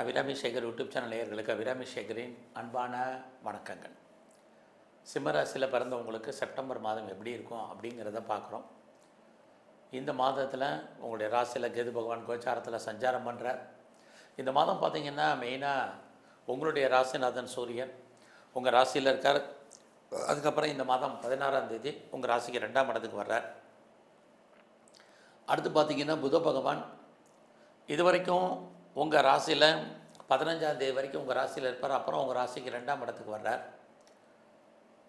Abirami Sekar YouTube channel நேயர்களுக்கு அபிராமி சேகரின் அன்பான வணக்கங்கள். சிம்மராசியில் பிறந்தவங்களுக்கு செப்டம்பர் மாதம் எப்படி இருக்கும் அப்படிங்கிறத பார்க்குறோம். இந்த மாதத்தில் உங்களுடைய ராசியில் கேது பகவான் கோச்சாரத்தில் சஞ்சாரம் பண்ணுறார் இந்த மாதம் பார்த்தீங்கன்னா மெயினாக உங்களுடைய ராசிநாதன் சூரியன். உங்கள் ராசியில் இருக்கார். அதுக்கப்புறம் இந்த மாதம் பதினாறாம் தேதி உங்கள் ராசிக்கு ரெண்டாம் இடத்துக்கு வர்றார். அடுத்து பார்த்தீங்கன்னா புத பகவான். இது வரைக்கும் உங்கள் ராசியில் பதினஞ்சாந்தேதி வரைக்கும் உங்கள் ராசியில் இருப்பார். அப்புறம் உங்கள் ராசிக்கு ரெண்டாம் இடத்துக்கு வர்றார்.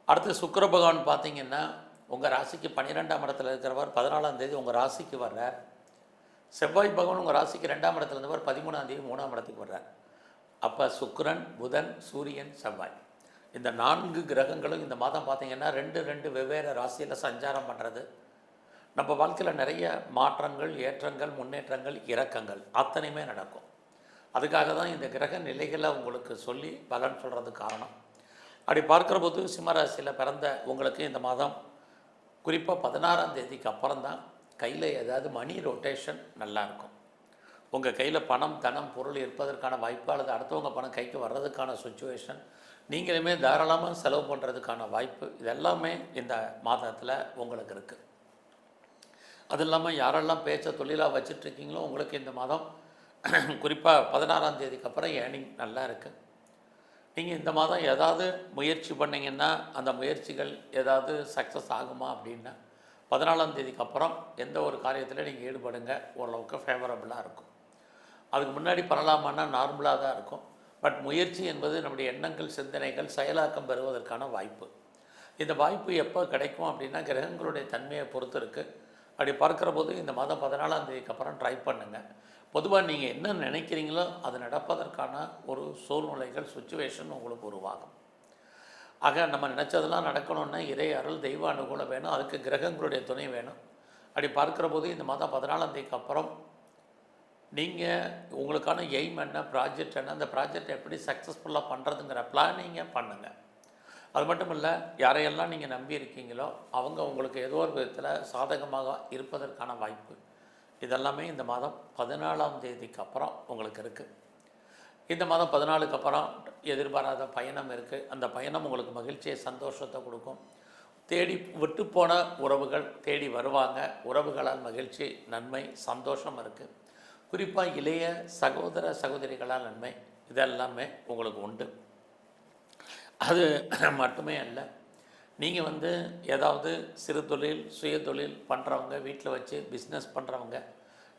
அடுத்து சுக்கர பகவான் பார்த்தீங்கன்னா உங்கள் ராசிக்கு பன்னிரெண்டாம் இடத்துல இருக்கிறவர் பதினாலாம் தேதி உங்கள் ராசிக்கு வர்றார். செவ்வாய் பகவான் உங்கள் ராசிக்கு ரெண்டாம் இடத்துல இருந்தவர் பதிமூணாம் தேதி மூணாம் இடத்துக்கு வர்றார். அப்போ சுக்கரன் புதன் சூரியன் செவ்வாய். இந்த நான்கு கிரகங்களும் இந்த மாதம் பார்த்தீங்கன்னா ரெண்டு ரெண்டு வெவ்வேறு ராசியில் சஞ்சாரம் பண்ணுறது நம்ம வாழ்க்கையில் நிறைய மாற்றங்கள் ஏற்றங்கள் முன்னேற்றங்கள் இறக்கங்கள் அத்தனையுமே நடக்கும். அதுக்காக தான் இந்த கிரக நிலைகளை உங்களுக்கு சொல்லி பலன் சொல்கிறது காரணம். அப்படி பார்க்குற போது சிம்மராசியில் பிறந்த உங்களுக்கு இந்த மாதம் குறிப்பாக பதினாறாம் தேதிக்கு அப்புறம் தான் கையில் ஏதாவது மணி ரொட்டேஷன் நல்லா இருக்கும். உங்கள் கையில் பணம் தனம் பொருள் இருப்பதற்கான வாய்ப்பு அல்லது அடுத்தவங்க பணம் கைக்கு வர்றதுக்கான சுச்சுவேஷன் நீங்களுமே தாராளமாக செலவு பண்ணுறதுக்கான வாய்ப்பு இதெல்லாமே இந்த மாதத்தில் உங்களுக்கு இருக்குது அது இல்லாமல் யாரெல்லாம் பேச்சை தொழிலாக வச்சுட்ருக்கீங்களோ உங்களுக்கு இந்த மாதம் குறிப்பாக பதினாறாம் தேதிக்கு அப்புறம் ஏர்னிங் நல்லா இருக்குது நீங்கள் இந்த மாதம் ஏதாவது முயற்சி பண்ணிங்கன்னா அந்த முயற்சிகள் ஏதாவது சக்ஸஸ் ஆகுமா அப்படின்னா பதினாலாம் தேதிக்கு அப்புறம் எந்த ஒரு காரியத்தில் நீங்கள் ஈடுபடுங்க. ஓரளவுக்கு ஃபேவரபுளாக இருக்கும். அதுக்கு முன்னாடி பரலாமான்னா நார்மலாக தான் இருக்கும். பட் முயற்சி என்பது நம்முடைய எண்ணங்கள் சிந்தனைகள் செயலாக்கம் பெறுவதற்கான வாய்ப்பு. இந்த வாய்ப்பு எப்போ கிடைக்கும் அப்படின்னா கிரகங்களுடைய தன்மையை பொறுத்து இருக்குது அப்படி பார்க்குற போது இந்த மாதம் பதினாலாம் தேதிக்கு அப்புறம் ட்ரை பண்ணுங்கள் பொதுவாக நீங்கள் என்ன நினைக்கிறீங்களோ அது நடப்பதற்கான ஒரு சூழ்நிலைகள் சுச்சுவேஷன் உங்களுக்கு உருவாகும். ஆக நம்ம நினச்சதெல்லாம் நடக்கணும்னா இறை அருள் தெய்வ அனுகூலம் வேணும் அதுக்கு கிரகங்களுடைய துணை வேணும். அப்படி பார்க்குற போது இந்த மாதம் பதினாலாம் தேதிக்கு அப்புறம் நீங்கள் உங்களுக்கான எய்ம் என்ன ப்ராஜெக்ட் என்ன அந்த ப்ராஜெக்ட் எப்படி சக்ஸஸ்ஃபுல்லாக பண்ணுறதுங்கிற பிளானிங்கை பண்ணுங்கள் அது மட்டும் இல்லை யாரையெல்லாம் நீங்கள் நம்பி இருக்கீங்களோ அவங்க உங்களுக்கு ஏதோ ஒரு விதத்தில் சாதகமாக இருப்பதற்கான வாய்ப்பு. இதெல்லாமே இந்த மாதம் பதினாலாம் தேதிக்கு அப்புறம் உங்களுக்கு இருக்குது இந்த மாதம் பதினாலுக்கு அப்புறம் எதிர்பாராத பயணம் இருக்குது அந்த பயணம் உங்களுக்கு மகிழ்ச்சியை சந்தோஷத்தை கொடுக்கும். தேடி விட்டுப்போன உறவுகள் தேடி வருவாங்க. உறவுகளால் மகிழ்ச்சி நன்மை சந்தோஷம் இருக்குது குறிப்பாக இளைய சகோதர சகோதரிகளால் நன்மை இதெல்லாமே உங்களுக்கு உண்டு. அது மட்டுமே அல்ல. நீங்கள் வந்து ஏதாவது சிறு தொழில் சுய தொழில் பண்ணுறவங்க வீட்டில் வச்சு பிஸ்னஸ் பண்ணுறவங்க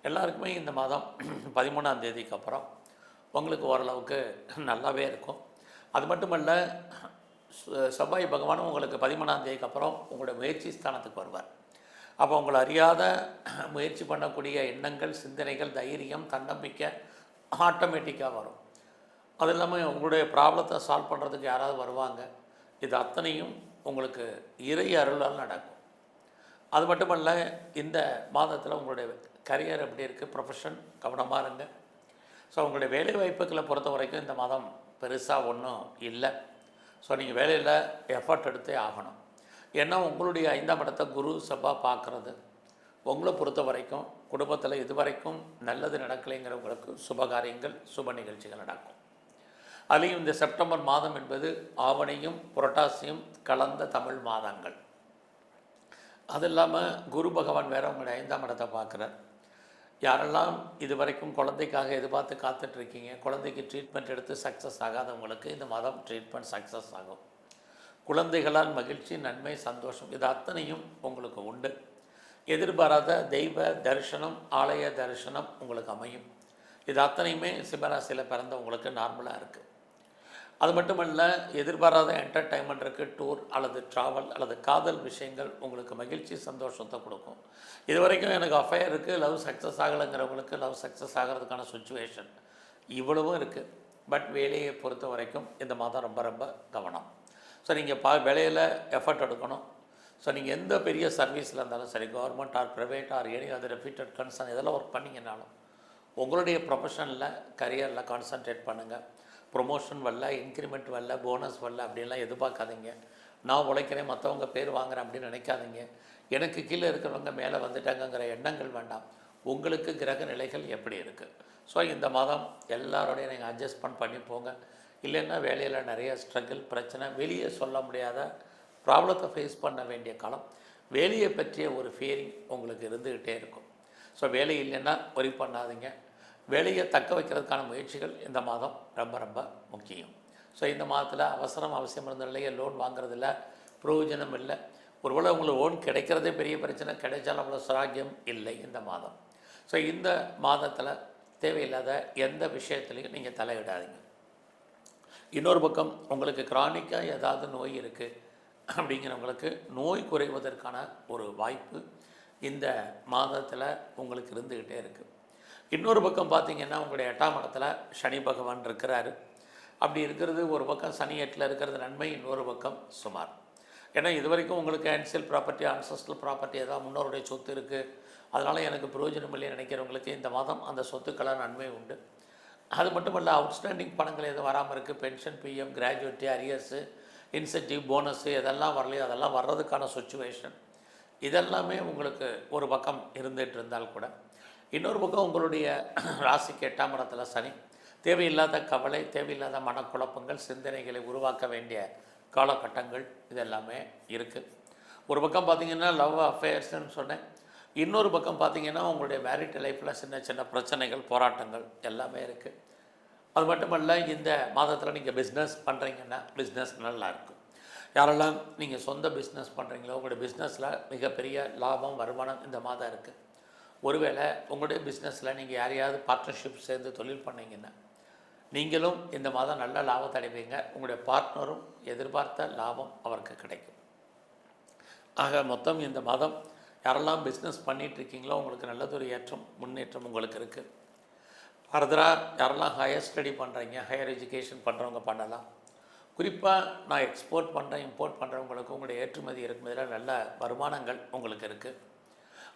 எல்லாருக்குமே இந்த மாதம் பதிமூணாம் தேதிக்கு அப்புறம் உங்களுக்கு ஓரளவுக்கு நல்லாவே இருக்கும். அது மட்டுமல்ல செவ்வாய் பகவானும் உங்களுக்கு பதிமூணாம் தேதிக்கு அப்புறம் உங்களுடைய முயற்சி ஸ்தானத்துக்கு வருவார். அப்போ உங்களை அறியாத முயற்சி பண்ணக்கூடிய எண்ணங்கள் சிந்தனைகள் தைரியம் தன்னம்பிக்கை ஆட்டோமேட்டிக்காக வரும். அது இல்லாமல் உங்களுடைய ப்ராப்ளத்தை சால்வ் பண்ணுறதுக்கு யாராவது வருவாங்க. இது அத்தனையும் உங்களுக்கு இறை அருளால் நடக்கும். அது மட்டுமல்ல இந்த மாதத்தில் உங்களுடைய கரியர் எப்படி இருக்குது ப்ரொஃபஷன் கவனமாக இருங்க. ஸோ உங்களுடைய வேலை வாய்ப்புகளை பொறுத்த வரைக்கும் இந்த மாதம் பெருசாக ஒன்றும் இல்லை. ஸோ நீங்கள் வேலையில் எஃபர்ட் எடுத்தே ஆகணும். ஏன்னா உங்களுடைய ஐந்தாம் இடத்தை குரு செவ்வாய் பார்க்குறது. உங்களை பொறுத்த வரைக்கும் குடும்பத்தில் இது வரைக்கும் நல்லது நடக்கலைங்கிறவங்களுக்கு சுபகாரியங்கள் சுப நிகழ்ச்சிகள் நடக்கும். அதுலேயும் இந்த செப்டம்பர் மாதம் என்பது ஆவணியும் புரட்டாசியும் கலந்த தமிழ் மாதங்கள். அது இல்லாமல் குரு பகவான் வேற உங்களுடைய ஐந்தாம் இடத்தை பார்க்குறார். யாரெல்லாம் இது வரைக்கும் குழந்தைக்காக எதிர்பார்த்து காத்துட்ருக்கீங்க குழந்தைக்கு ட்ரீட்மெண்ட் எடுத்து சக்ஸஸ் ஆகாதவங்களுக்கு இந்த மாதம் ட்ரீட்மெண்ட் சக்ஸஸ் ஆகும். குழந்தைகளால் மகிழ்ச்சி நன்மை சந்தோஷம் இது அத்தனையும் உங்களுக்கு உண்டு. எதிர்பாராத தெய்வ தரிசனம் ஆலய தரிசனம் உங்களுக்கு அமையும். இது அத்தனையுமே சிம்மராசியில் பிறந்தவங்களுக்கு நார்மலாக இருக்குது அது மட்டுமல்ல எதிர்பாராத என்டர்டைன்மெண்ட் இருக்குது டூர் அல்லது ட்ராவல் அல்லது காதல் விஷயங்கள் உங்களுக்கு மகிழ்ச்சி சந்தோஷத்தை கொடுக்கும். இது வரைக்கும் எனக்கு அஃபையர் இருக்குது லவ் சக்ஸஸ் ஆகலைங்கிறவங்களுக்கு லவ் சக்ஸஸ் ஆகிறதுக்கான சுச்சுவேஷன் இவ்வளவும் இருக்குது பட் வேலையை பொறுத்த வரைக்கும் இந்த மாதம் ரொம்ப ரொம்ப கவனம். ஸோ நீங்கள் பா வேலையில் எஃபர்ட் எடுக்கணும். ஸோ நீங்கள் எந்த பெரிய சர்வீஸில் இருந்தாலும் சரி government or private or any அது ரெப்யூட்டட் கன்சர்ன் இதெல்லாம் ஒர்க் பண்ணிங்கனாலும் உங்களுடைய ப்ரொஃபஷனில் கரியரில் கான்சன்ட்ரேட் பண்ணுங்கள் ப்ரொமோஷன் வரல இன்க்ரிமெண்ட் வரல போனஸ் வரல அப்படின்லாம் எதிர்பார்க்காதீங்க. நான் உழைக்கிறேன் மற்றவங்க பேர் வாங்குறேன் அப்படின்னு நினைக்காதீங்க. எனக்கு கீழே இருக்கிறவங்க மேலே வந்துட்டாங்கங்கிற எண்ணங்கள் வேண்டாம். உங்களுக்கு கிரக நிலைகள் எப்படி இருக்குது ஸோ இந்த மாதம் எல்லாரோடையும் நீங்கள் அட்ஜஸ்ட்மெண்ட் பண்ணி போங்க. இல்லைன்னா வேலையில் நிறைய ஸ்ட்ரகிள் பிரச்சனை வெளியே சொல்ல முடியாத ப்ராப்ளத்தை ஃபேஸ் பண்ண வேண்டிய காலம். வேலையை பற்றிய ஒரு ஃபியரிங் உங்களுக்கு இருந்துக்கிட்டே இருக்கும். ஸோ வேலை இல்லைன்னா ஒரி பண்ணாதீங்க. வேலையை தக்க வைக்கிறதுக்கான முயற்சிகள் இந்த மாதம் ரொம்ப ரொம்ப முக்கியம். ஸோ இந்த மாதத்தில் அவசரம் அவசியம் இருந்த நிலையை லோன் வாங்குறதில்ல பிரயோஜனம் இல்லை. ஒருவேளை உங்களுக்கு லோன் கிடைக்கிறதே பெரிய பிரச்சனை கிடைச்சாலும் அவ்வளோ சுராக்கியம் இல்லை இந்த மாதம். ஸோ இந்த மாதத்தில் தேவையில்லாத எந்த விஷயத்துலையும் நீங்கள் தலையிடாதீங்க. இன்னொரு பக்கம் உங்களுக்கு கிரானிக்காக ஏதாவது நோய் இருக்குது அப்படிங்கிறவங்களுக்கு நோய் குறைவதற்கான ஒரு வாய்ப்பு இந்த மாதத்தில் உங்களுக்கு இருந்துக்கிட்டே இருக்குது இன்னொரு பக்கம் பார்த்தீங்கன்னா உங்களுடைய எட்டாம் இடத்துல சனி பகவான் இருக்கிறாரு. அப்படி இருக்கிறது ஒரு பக்கம் சனி எட்டில் இருக்கிறது நன்மை இன்னொரு பக்கம் சுமார். ஏன்னா இது வரைக்கும் உங்களுக்கு ஆன்சியல் ப்ராப்பர்ட்டி ஆன்சஸ்டல் ப்ராப்பர்ட்டி ஏதாவது முன்னோருடைய சொத்து இருக்குது அதனால் எனக்கு பிரயோஜனம் இல்லை நினைக்கிறவங்களுக்கு இந்த மாதம் அந்த சொத்துக்கெல்லாம் நன்மை உண்டு. அது மட்டும் இல்லை அவுட்ஸ்டாண்டிங் பணங்கள் எதுவும் வராமல் இருக்குது pension PF gratuity arrears incentive bonus இதெல்லாம் வரலையோ அதெல்லாம் வர்றதுக்கான சுச்சுவேஷன் இதெல்லாமே உங்களுக்கு ஒரு பக்கம் இருந்துகிட்டு இருந்தால் கூட. இன்னொரு பக்கம் உங்களுடைய ராசிக்கு எட்டாம் இடத்துல சனி. தேவையில்லாத கவலை தேவையில்லாத மனக்குழப்பங்கள் சிந்தனைகளை உருவாக்க வேண்டிய காலகட்டங்கள் இதெல்லாமே இருக்குது ஒரு பக்கம் பார்த்திங்கன்னா லவ் அஃபேர்ஸ்னு சொன்னேன். இன்னொரு பக்கம் பார்த்தீங்கன்னா உங்களுடைய மேரிட் லைஃப்பில் சின்ன சின்ன பிரச்சனைகள் போராட்டங்கள் எல்லாமே இருக்குது அது மட்டுமல்ல இந்த மாதத்தில் நீங்கள் பிஸ்னஸ் பண்ணுறீங்கன்னா பிஸ்னஸ் நல்லா இருக்கும். யாரெல்லாம் நீங்கள் சொந்த பிஸ்னஸ் பண்ணுறீங்களோ உங்களுடைய பிஸ்னஸில் மிகப்பெரிய லாபம் வருமானம் இந்த மாதம் இருக்குது ஒருவேளை உங்களுடைய பிஸ்னஸில் நீங்கள் யாரையாவது பார்ட்னர்ஷிப் சேர்ந்து தொழில் பண்ணிங்கன்னா நீங்களும் இந்த மாதம் நல்ல லாபத்தை அடைவீங்க. உங்களுடைய பார்ட்னரும் எதிர்பார்த்த லாபம் அவருக்கு கிடைக்கும். ஆக மொத்தம் இந்த மாதம் யாரெல்லாம் பிஸ்னஸ் பண்ணிட்டு இருக்கீங்களோ உங்களுக்கு நல்லதொரு ஏற்றம் முன்னேற்றம் உங்களுக்கு இருக்குது ஃபர்தராக யாரெல்லாம் ஹையர் ஸ்டடி பண்ணுறீங்க ஹையர் எஜுகேஷன் பண்ணுறவங்க பண்ணலாம். குறிப்பாக நான் எக்ஸ்போர்ட் பண்ணுறேன் இம்போர்ட் பண்ணுறவங்களுக்கு உங்களுடைய ஏற்றுமதி இறக்குமதியில் நல்ல வருமானங்கள் உங்களுக்கு இருக்குது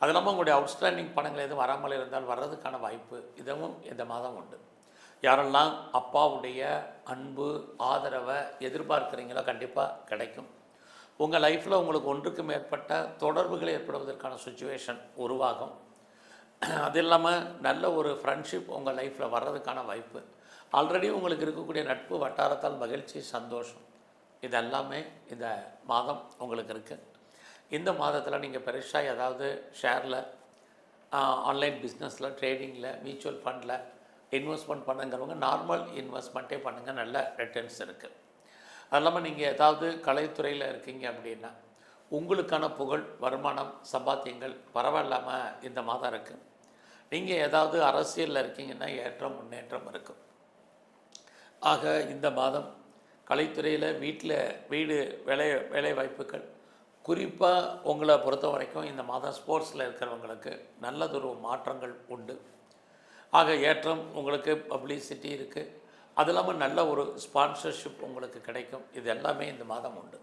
அது இல்லாமல் உங்களுடைய அவுட்ஸ்டாண்டிங் பணங்கள் எதுவும் வராமல் இருந்தால் வர்றதுக்கான வாய்ப்பு இதுவும் இந்த மாதம் உண்டு. யாரெல்லாம் அப்பாவுடைய அன்பு ஆதரவை எதிர்பார்க்குறீங்களோ கண்டிப்பாக கிடைக்கும். உங்கள் லைஃப்பில் உங்களுக்கு ஒன்றுக்கு மேற்பட்ட தொடர்புகள் ஏற்படுவதற்கான சுச்சுவேஷன் உருவாகும். அது இல்லாமல் நல்ல ஒரு ஃப்ரெண்ட்ஷிப் உங்கள் லைஃப்பில் வர்றதுக்கான வாய்ப்பு. ஆல்ரெடி உங்களுக்கு இருக்கக்கூடிய நட்பு வட்டாரத்தால் மகிழ்ச்சி சந்தோஷம். இதெல்லாமே இந்த மாதம் உங்களுக்கு இருக்குது இந்த மாதத்தில் நீங்கள் பெருசாக ஏதாவது ஷேரில் ஆன்லைன் பிஸ்னஸில் ட்ரேடிங்கில் மியூச்சுவல் ஃபண்டில் இன்வெஸ்ட்மெண்ட் பண்ணுங்கிறவங்க நார்மல் இன்வெஸ்ட்மெண்ட்டே பண்ணுங்கள் நல்ல ரிட்டர்ன்ஸ் இருக்குது அது இல்லாமல் நீங்கள் ஏதாவது கலைத்துறையில் இருக்கீங்க அப்படின்னா உங்களுக்கான புகழ் வருமானம் சம்பாத்தியங்கள் பரவாயில்லாமல் இந்த மாதம் இருக்குது நீங்கள் ஏதாவது அரசியலில் இருக்கீங்கன்னா ஏற்றம் முன்னேற்றம் இருக்கும் ஆக இந்த மாதம் கலைத்துறையில் வீட்டில் வீடு வேலை வேலை வாய்ப்புகள் குறிப்பாக உங்களை பொறுத்த வரைக்கும் இந்த மாதம் ஸ்போர்ட்ஸில் இருக்கிறவங்களுக்கு நல்லதொரு மாற்றங்கள் உண்டு. ஆக ஏற்றம் உங்களுக்கு பப்ளிசிட்டி இருக்குது அது இல்லாமல் நல்ல ஒரு ஸ்பான்சர்ஷிப் உங்களுக்கு கிடைக்கும். இது எல்லாமே இந்த மாதம் உண்டு.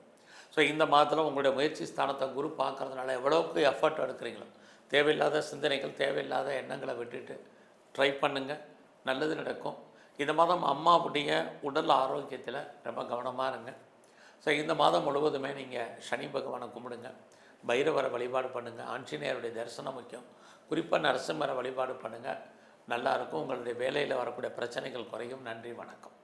ஸோ இந்த மாதத்தில் உங்களுடைய முயற்சி ஸ்தானத்தை குரு பார்க்கறதுனால எவ்வளோக்கு எஃபர்ட் எடுக்கிறீங்களோ தேவையில்லாத சிந்தனைகள் தேவையில்லாத எண்ணங்களை விட்டுட்டு ட்ரை பண்ணுங்கள் நல்லது நடக்கும். இந்த மாதம் அம்மாவுடைய உடல் ஆரோக்கியத்தில் ரொம்ப கவனமாக இருங்க. ஸோ இந்த மாதம் முழுவதுமே நீங்கள் சனி பகவானை கும்பிடுங்க. பைரவரை வழிபாடு பண்ணுங்கள் ஆஞ்சநேயருடைய தரிசனம் முக்கியம். குறிப்பாக நரசிம்மரை வழிபாடு பண்ணுங்கள் நல்லாயிருக்கும் உங்களுடைய வேலையில் வரக்கூடிய பிரச்சனைகள் குறையும். நன்றி வணக்கம்.